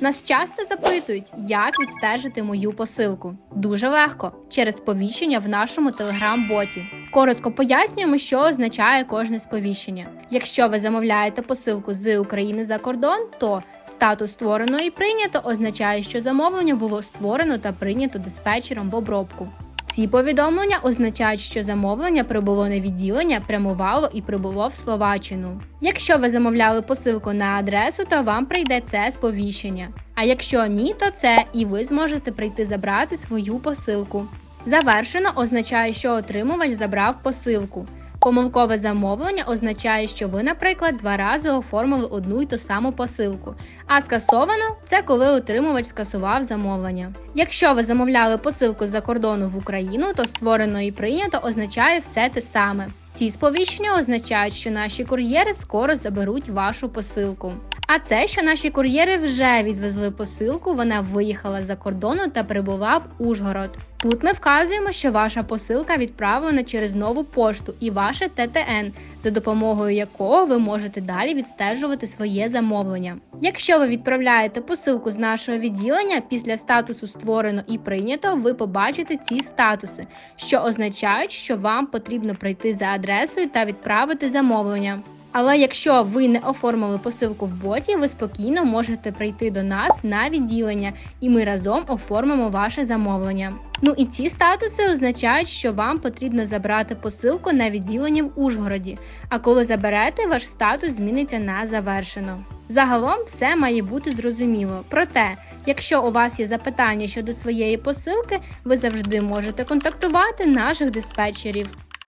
Нас часто запитують, як відстежити мою посилку. Дуже легко через сповіщення в нашому телеграм-боті. Коротко пояснюємо, що означає кожне сповіщення. Якщо ви замовляєте посилку з України за кордон, то статус створено і прийнято означає, що замовлення було створено та прийнято диспетчером в обробку. Ці повідомлення означають, що замовлення прибуло на відділення, прямувало і прибуло в Словаччину. Якщо ви замовляли посилку на адресу, то вам прийде це сповіщення. А якщо ні, то це і ви зможете прийти забрати свою посилку. Завершено означає, що отримувач забрав посилку. Помилкове замовлення означає, що ви, наприклад, два рази оформили одну й ту саму посилку. А скасовано це коли отримувач скасував замовлення. Якщо ви замовляли посилку з-за кордону в Україну, то створено і прийнято означає все те саме. Ці сповіщення означають, що наші кур'єри скоро заберуть вашу посилку. А це, що наші кур'єри вже відвезли посилку, вона виїхала за кордону та прибула в Ужгород. Тут ми вказуємо, що ваша посилка відправлена через нову пошту і ваше ТТН, за допомогою якого ви можете далі відстежувати своє замовлення. Якщо ви відправляєте посилку з нашого відділення, після статусу створено і прийнято, ви побачите ці статуси, що означають, що вам потрібно прийти за адресою та відправити замовлення. Але якщо ви не оформили посилку в боті, ви спокійно можете прийти до нас на відділення, і ми разом оформимо ваше замовлення. Ну і ці статуси означають, що вам потрібно забрати посилку на відділення в Ужгороді. А коли заберете, ваш статус зміниться на завершено. Загалом все має бути зрозуміло. Проте, якщо у вас є запитання щодо своєї посилки, ви завжди можете контактувати наших диспетчерів.